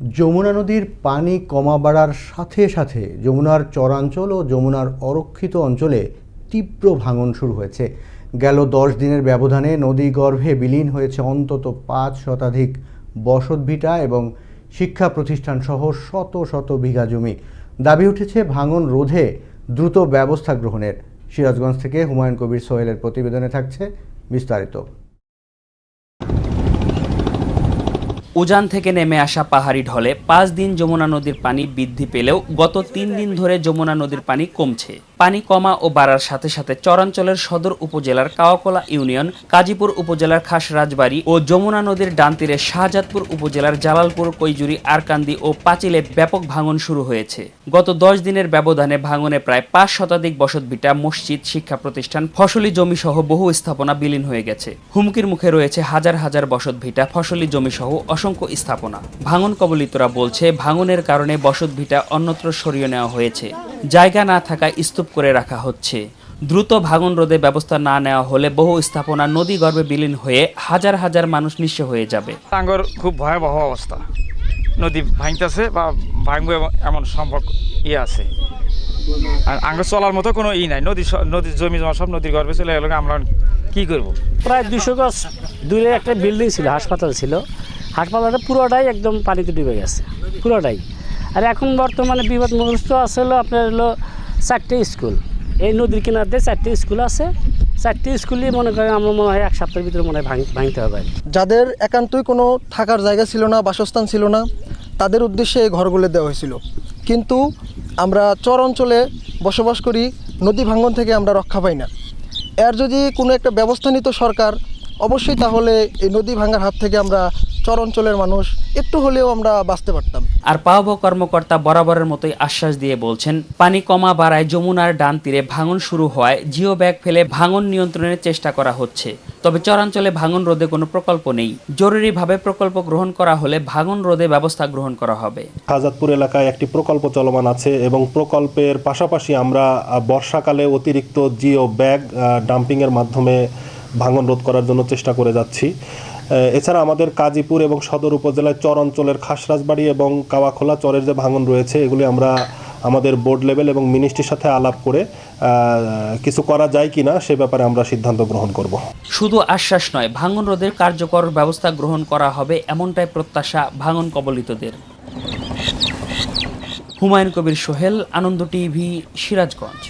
যমুনা নদীর পানি কমা বাড়ার সাথে সাথে যমুনার চরাঞ্চল ও যমুনার অরক্ষিত অঞ্চলে তীব্র ভাঙন শুরু হয়েছে। গেল দশ দিনের ব্যবধানে নদী গর্ভে বিলীন হয়েছে অন্তত পাঁচ শতাধিক বসতভিটা এবং শিক্ষা প্রতিষ্ঠান সহ শত শত বিঘা জমি। দাবি উঠেছে ভাঙন রোধে দ্রুত ব্যবস্থা গ্রহণের। সিরাজগঞ্জ থেকে হুমায়ুন কবির সোহেলের প্রতিবেদনে থাকছে বিস্তারিত। উজান থেকে নেমে আসা পাহাড়ি ঢলে পাঁচ দিন যমুনা নদীর পানি বৃদ্ধি পেলেও গত তিন দিন ধরে যমুনা নদীর পানি কমছে। পানি কমা ও বাড়ার সাথে সাথে চরাঞ্চলের সদর উপজেলার কাওয়াকলা ইউনিয়ন, কাজীপুর উপজেলার খাস রাজবাড়ি ও যমুনা নদীর ডান তীরে শাহজাদপুর উপজেলার জালালপুর, কৈজুরি, আরকান্দি ও পাঁচিলে ব্যাপক ভাঙন শুরু হয়েছে। গত দশ দিনের ব্যবধানে ভাঙনে প্রায় পাঁচ শতাধিক বসতভিটা, মসজিদ শিক্ষা প্রতিষ্ঠান ফসলি জমি সহ বহু স্থাপনা বিলীন হয়ে গেছে। হুমকির মুখে রয়েছে হাজার হাজার বসতভিটা, ফসলি জমি সহ অসংখ্য স্থাপনা। ভাঙন কবলিতরা বলছে ভাঙনের কারণে বসতভিটা অন্যত্র সরিয়ে নেওয়া হয়েছে। জায়গা না থাকায় স্তূপ করে রাখা হচ্ছে। দ্রুত ভাঙন রোধে ব্যবস্থা না নেওয়া হলে বহু স্থাপনা নদী গর্ভে বিলীন হয়ে হাজার হাজার মানুষ নিঃস্ব হয়ে যাবে। আঙ্গর খুব ভয়াবহ অবস্থা। নদী ভাঙতেছে বা ভাঙবে এমন সম্ভব ইয়ে আছে। আর আঙ্গর চলার মতো কোনো ই নাই। নদী নদীর জমি জমা সব নদীর গর্ভে চলে গেলে। আমরা কি করব? প্রায় দুশো গজ দূরে একটা বিল্ডিং ছিল হাসপাতাল ছিল। হাসপাতালটা পুরোটাই একদম পানিতে ডুবে গেছে, পুরোটাই। আর এখন বর্তমানে বিপদগ্রস্ত আছে হলো আপনার হলো চারটে স্কুল। এই নদীর কিনার দিয়ে চারটে স্কুল আছে। চারটে স্কুলই মনে করেন আমার মনে হয় এক সপ্তাহের ভিতরে মনে হয় ভাঙ- ভাঙতে হবে যাদের একান্তই কোনো থাকার জায়গা ছিল না, বাসস্থান ছিল না, তাদের উদ্দেশ্যে এই ঘরগুলো দেওয়া হয়েছিল। কিন্তু আমরা চর অঞ্চলে বসবাস করি, নদী ভাঙ্গন থেকে আমরা রক্ষা পাই না। এর যদি কোনো একটা ব্যবস্থা নিত সরকার, অবশ্যই তাহলে এই নদী ভাঙার হাত থেকে আমরা চর অঞ্চলের মানুষ একটু হলেও আমরা বাঁচতে পারতাম। আর পাওব কর্মকর্তা বরাবরের মতোই আশ্বাস দিয়ে বলছেন পানি কমা বাড়ায় যমুনার ডান তীরে ভাঙন শুরু হওয়ায় জিও ব্যাগ ফেলে ভাঙন নিয়ন্ত্রণের চেষ্টা করা হচ্ছে। তবে চরাঞ্চলে ভাঙন রোধে কোনো প্রকল্প নেই। জরুরিভাবে প্রকল্প গ্রহণ করা হলে ভাঙন রোধে ব্যবস্থা গ্রহণ করা হবে। শাহজাদপুর এলাকায় একটি প্রকল্প চলমান আছে এবং প্রকল্পের পাশাপাশি আমরা বর্ষাকালে অতিরিক্ত জিও ব্যাগ ডাম্পিংয়ের মাধ্যমে ভাঙন রোধ করার জন্য চেষ্টা করে যাচ্ছি। এছাড়া আমাদের কাজীপুর এবং সদর উপজেলায় চর অঞ্চলের খাসরাজবাড়ি এবং কাওয়াখোলা চরের যে ভাঙন রয়েছে, এগুলি আমরা আমাদের বোর্ড লেভেল এবং মিনিস্ট্রির সাথে আলাপ করে কিছু করা যায় কিনা সে ব্যাপারে আমরা সিদ্ধান্ত গ্রহণ করব। শুধু আশ্বাস নয়, ভাঙন রোধের কার্যকর ব্যবস্থা গ্রহণ করা হবে এমনটাই প্রত্যাশা ভাঙন কবলিতদের। হুমায়ুন কবির সোহেল, আনন্দ টিভি, সিরাজগঞ্জ।